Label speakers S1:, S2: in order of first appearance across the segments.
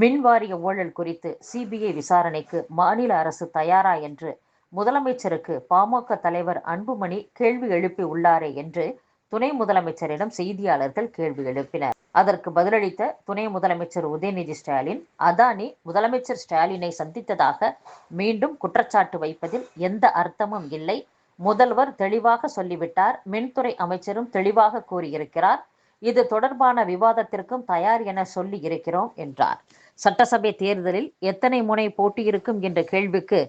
S1: மின்வாரிய ஊழல் குறித்து சிபிஐ விசாரணைக்கு மாநில அரசு தயாரா என்று முதலமைச்சருக்கு பாமக தலைவர் அன்புமணி கேள்வி எழுப்பி உள்ளாரே என்று துணை முதலமைச்சரிடம் செய்தியாளர்கள் கேள்வி எழுப்பினர். அதற்கு பதிலளித்த துணை முதலமைச்சர் உதயநிதி ஸ்டாலின் அதானி முதலமைச்சர் ஸ்டாலினை சந்தித்ததாக மீண்டும் குற்றச்சாட்டு வைப்பதில் எந்த அர்த்தமும் இல்லை. முதல்வர் தெளிவாக சொல்லிவிட்டார். மின்துறை அமைச்சரும் தெளிவாக கூறியிருக்கிறார். இது தொடர்பான விவாதத்திற்கும் தயார் என சொல்லி இருக்கிறோம் என்றார். சட்டசபை தேர்தலில் எத்தனை முனை போட்டியிருக்கும் என்ற கேள்விக்கு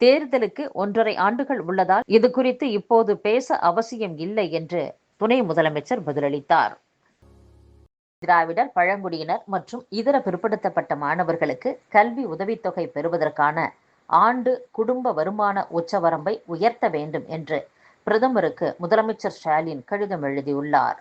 S1: தேர்தலுக்கு ஒன்றரை ஆண்டுகள் உள்ளதால் இது குறித்து இப்போது பேச அவசியம் இல்லை என்று துணை முதலமைச்சர் பதிலளித்தார். திராவிடர் பழங்குடியினர் மற்றும் இதர பிற்படுத்தப்பட்ட மாணவர்களுக்கு கல்வி உதவித்தொகை பெறுவதற்கான ஆண்டு குடும்ப வருமான உச்சவரம்பை உயர்த்த வேண்டும் என்று பிரதமருக்கு முதலமைச்சர் ஸ்டாலின் கடிதம் எழுதியுள்ளார்.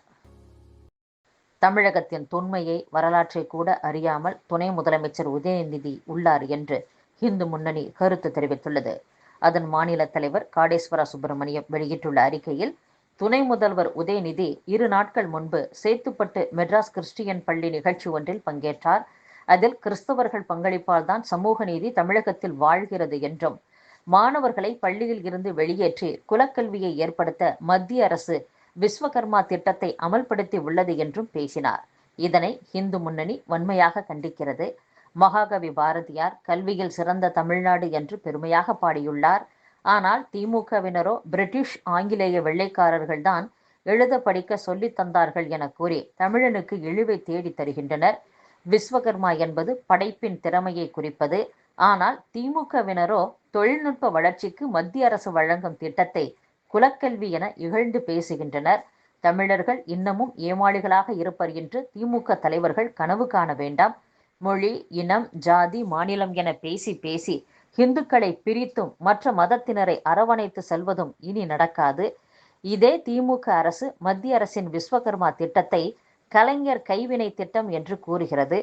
S1: தமிழகத்தின் தொன்மையை வரலாற்றை கூட அறியாமல் துணை முதலமைச்சர் உதயநிதி உள்ளார் என்று இந்து முன்னணி கருத்து தெரிவித்துள்ளது. அதன் மாநில தலைவர் காடேஸ்வர சுப்பிரமணியம் வெளியிட்டுள்ள அறிக்கையில் துணை முதல்வர் உதயநிதி இரு நாட்கள் முன்பு சேத்துப்பட்டு மெட்ராஸ் கிறிஸ்டியன் பள்ளி நிகழ்ச்சி ஒன்றில் பங்கேற்றார். அதில் கிறிஸ்தவர்கள் பங்களிப்பால் தான் சமூக நீதி தமிழகத்தில் வாழ்கிறது என்றும் மாணவர்களை பள்ளியில் இருந்து வெளியேற்றி குலக்கல்வியை ஏற்படுத்த மத்திய அரசு விஸ்வகர்மா திட்டத்தை அமல்படுத்தி உள்ளது என்றும் பேசினார். இதனை இந்து முன்னணி வன்மையாக கண்டிக்கிறது. மகாகவி பாரதியார் கல்வியில் சிறந்த தமிழ்நாடு என்று பெருமையாக பாடியுள்ளார். ஆனால் திமுகவினரோ பிரிட்டிஷ் ஆங்கிலேய வெள்ளைக்காரர்கள் தான் எழுத படிக்க சொல்லித் தந்தார்கள் என கூறி தமிழனுக்கு இழிவை தேடி தருகின்றனர். விஸ்வகர்மா என்பது படைப்பின் திறமையை குறிப்பது. ஆனால் திமுகவினரோ தொழில்நுட்ப வளர்ச்சிக்கு மத்திய அரசு வழங்கும் திட்டத்தை குலக்கல்வி என இகழ்ந்து பேசுகின்றனர். தமிழர்கள் இன்னமும் ஏமாளிகளாக இருப்பர் என்று திமுக தலைவர்கள் கனவு காண வேண்டாம். மொழி இனம் ஜாதி மாநிலம் என பேசி பேசி இந்துக்களை பிரித்தும் மற்ற மதத்தினரை அரவணைத்து செல்வதும் இனி நடக்காது. இதே திமுக அரசு மத்திய அரசின் விஸ்வகர்மா திட்டத்தை கலைஞர் கைவினை திட்டம் என்று கூறுகிறது.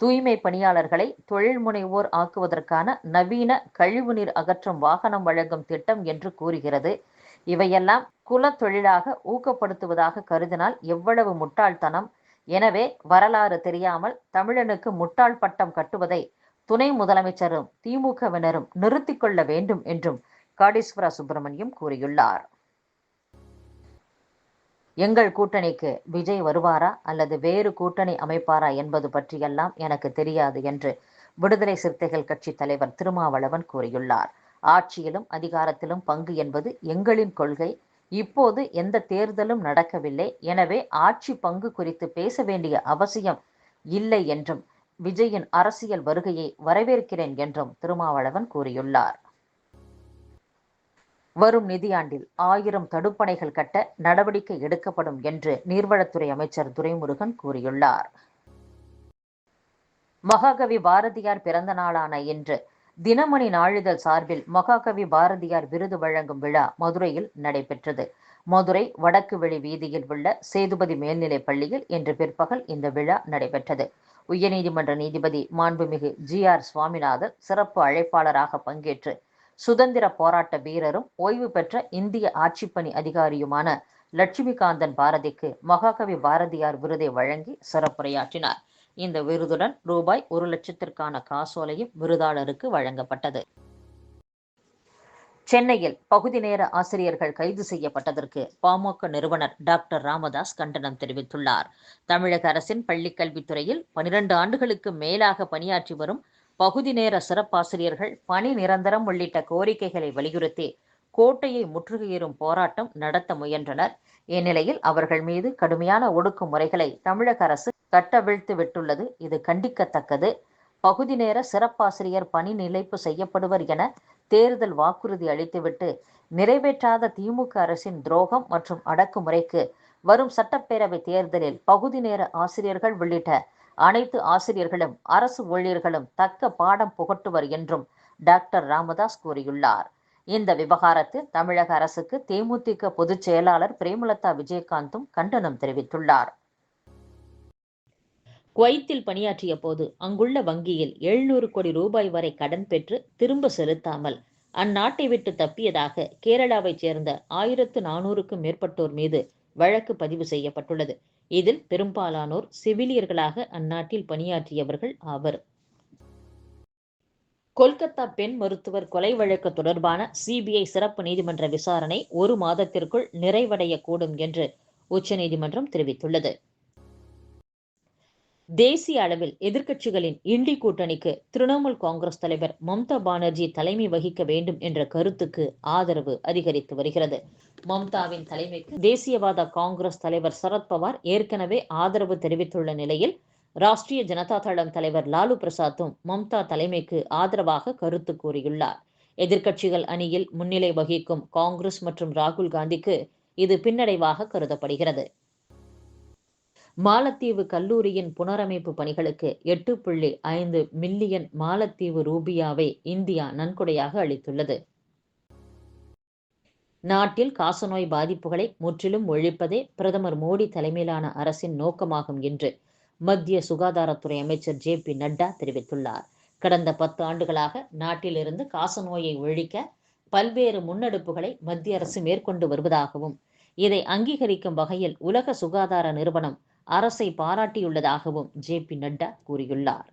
S1: தூய்மை பணியாளர்களை தொழில் முனைவோர் ஆக்குவதற்கான நவீன கழிவுநீர் அகற்றும் வாகனம் வழங்கும் திட்டம் என்று கூறுகிறது. இவையெல்லாம் குல தொழிலாக ஊக்கப்படுத்துவதாக கருதினால் எவ்வளவு முட்டாள்தனம். எனவே வரலாறு தெரியாமல் தமிழனுக்கு முட்டாள் பட்டம் கட்டுவதை துணை முதலமைச்சரும் திமுகவினரும் நிறுத்திக் கொள்ள வேண்டும் என்றும் காடீஸ்வர சுப்பிரமணியம் கூறியுள்ளார். எங்கள் கூட்டணிக்கு விஜய் வருவாரா? அல்லது வேறு கூட்டணி அமைப்பாரா என்பது பற்றியெல்லாம் எனக்கு தெரியாது என்று விடுதலை சிறுத்தைகள் கட்சி தலைவர் திருமாவளவன் கூறியுள்ளார். ஆட்சியிலும் அதிகாரத்திலும் பங்கு என்பது எங்களின் கொள்கை. இப்போது எந்த தேர்தலும் நடக்கவில்லை. எனவே ஆட்சி பங்கு குறித்து பேச வேண்டிய அவசியம் இல்லை என்றும் விஜயின் அரசியல் வருகையை வரவேற்கிறேன் என்றும் திருமாவளவன் கூறியுள்ளார். வரும் நிதியாண்டில் ஆயிரம் தடுப்பணைகள் கட்ட நடவடிக்கை எடுக்கப்படும் என்று நீர்வளத்துறை அமைச்சர் துரைமுருகன் கூறியுள்ளார். மகாகவி பாரதியார் பிறந்த நாளான இன்று தினமணி நாளிதழ் சார்பில் மகாகவி பாரதியார் விருது வழங்கும் விழா மதுரையில் நடைபெற்றது. மதுரை வடக்கு வெளி வீதியில் உள்ள சேதுபதி மேல்நிலைப் பள்ளியில் இன்று பிற்பகல் இந்த விழா நடைபெற்றது. உயர்நீதிமன்ற நீதிபதி மாண்புமிகு ஜி ஆர் சுவாமிநாதன் சிறப்பு அழைப்பாளராக பங்கேற்று சுதந்திர போராட்ட வீரரும் ஓய்வு பெற்ற இந்திய ஆட்சிப்பணி அதிகாரியுமான லட்சுமிகாந்தன் பாரதிக்கு மகாகவி பாரதியார் விருதை வழங்கி சிறப்புரையாற்றினார். இந்த விருதுடன் ரூபாய் ஒரு லட்சத்திற்கான காசோலையும் விருதாளருக்கு வழங்கப்பட்டது. சென்னையில் பகுதி நேர ஆசிரியர்கள் கைது செய்யப்பட்டதற்கு பாமக நிறுவனர் டாக்டர் ராமதாஸ் கண்டனம் தெரிவித்துள்ளார். தமிழக அரசின் பள்ளிக்கல்வித்துறையில் பனிரெண்டு ஆண்டுகளுக்கு மேலாக பணியாற்றி வரும் பகுதி நேர சிறப்பாசிரியர்கள் பணி நிரந்தரம் உள்ளிட்ட கோரிக்கைகளை வலியுறுத்தி கோட்டையை முற்றுகையிடும் போராட்டம் நடத்த முயன்றனர். இந்நிலையில் அவர்கள் மீது கடுமையான ஒடுக்குமுறைகளை தமிழக அரசு கட்டவிழ்த்து விட்டுள்ளது. இது கண்டிக்கத்தக்கது. பகுதி நேர சிறப்பாசிரியர் பணி நிலைப்பு செய்யப்படுவர் என தேர்தல் வாக்குறுதி அளித்துவிட்டு நிறைவேற்றாத திமுக அரசின் துரோகம் மற்றும் அடக்குமுறைக்கு வரும் சட்டப்பேரவை தேர்தலில் பகுதி நேர ஆசிரியர்கள் உள்ளிட்ட அனைத்து ஆசிரியர்களும் அரசு ஊழியர்களும் தக்க பாடம் புகட்டுவர் என்றும் டாக்டர் ராமதாஸ் கூறியுள்ளார். இந்த விவகாரத்தில் தமிழக அரசுக்கு தேமுதிக பொதுச் செயலாளர் பிரேமலதா விஜயகாந்தும் கண்டனம் தெரிவித்துள்ளார். குவைத்தில் பணியாற்றிய போது அங்குள்ள வங்கியில் எழுநூறு கோடி ரூபாய் வரை கடன் பெற்று திரும்ப செலுத்தாமல் அந்நாட்டை விட்டு தப்பியதாக கேரளாவைச் சேர்ந்த ஆயிரத்து நானூறுக்கும் மேற்பட்டோர் மீது வழக்கு பதிவு செய்யப்பட்டுள்ளது. இதில் பெரும்பாலானோர் செவிலியர்களாக அந்நாட்டில் பணியாற்றியவர்கள் ஆவர். கொல்கத்தா பெண் மருத்துவர் கொலை வழக்கு தொடர்பான சிபிஐ சிறப்பு நீதிமன்ற விசாரணை ஒரு மாதத்திற்குள் நிறைவடையக்கூடும் என்று உச்சநீதிமன்றம் தெரிவித்துள்ளது. தேசிய அளவில் எதிர்க்கட்சிகளின் இண்டி கூட்டணிக்கு திரிணாமுல் காங்கிரஸ் தலைவர் மம்தா பானர்ஜி தலைமை வகிக்க வேண்டும் என்ற கருத்துக்கு ஆதரவு அதிகரித்து வருகிறது. மம்தாவின் தலைமைக்கு தேசியவாத காங்கிரஸ் தலைவர் சரத்பவார் ஏற்கனவே ஆதரவு தெரிவித்துள்ள நிலையில் ராஷ்டிரிய ஜனதா தளம் தலைவர் லாலு பிரசாத்தும் மம்தா தலைமைக்கு ஆதரவாக கருத்து கூறியுள்ளார். எதிர்க்கட்சிகள் அணியில் முன்னிலை வகிக்கும் காங்கிரஸ் மற்றும் ராகுல் காந்திக்கு இது பின்னடைவாக கருதப்படுகிறது. மாலத்தீவு கல்லூரியின் புனரமைப்பு பணிகளுக்கு எட்டு புள்ளி ஐந்து மில்லியன் மாலத்தீவு ரூபியாவை இந்தியா நன்கொடையாக அளித்துள்ளது. நாட்டில் காசநோய் பாதிப்புகளை முற்றிலும் ஒழிப்பதே பிரதமர் மோடி தலைமையிலான அரசின் நோக்கமாகும் என்று மத்திய சுகாதாரத்துறை அமைச்சர் ஜே பி நட்டா தெரிவித்துள்ளார். கடந்த பத்து ஆண்டுகளாக நாட்டிலிருந்து காசநோயை ஒழிக்க பல்வேறு முன்னெடுப்புகளை மத்திய அரசு மேற்கொண்டு வருவதாகவும் இதை அங்கீகரிக்கும் வகையில் உலக சுகாதார நிறுவனம் அரசை பாராட்டியுள்ளதாகவும் ஜே பி நட்டா கூறியுள்ளார்.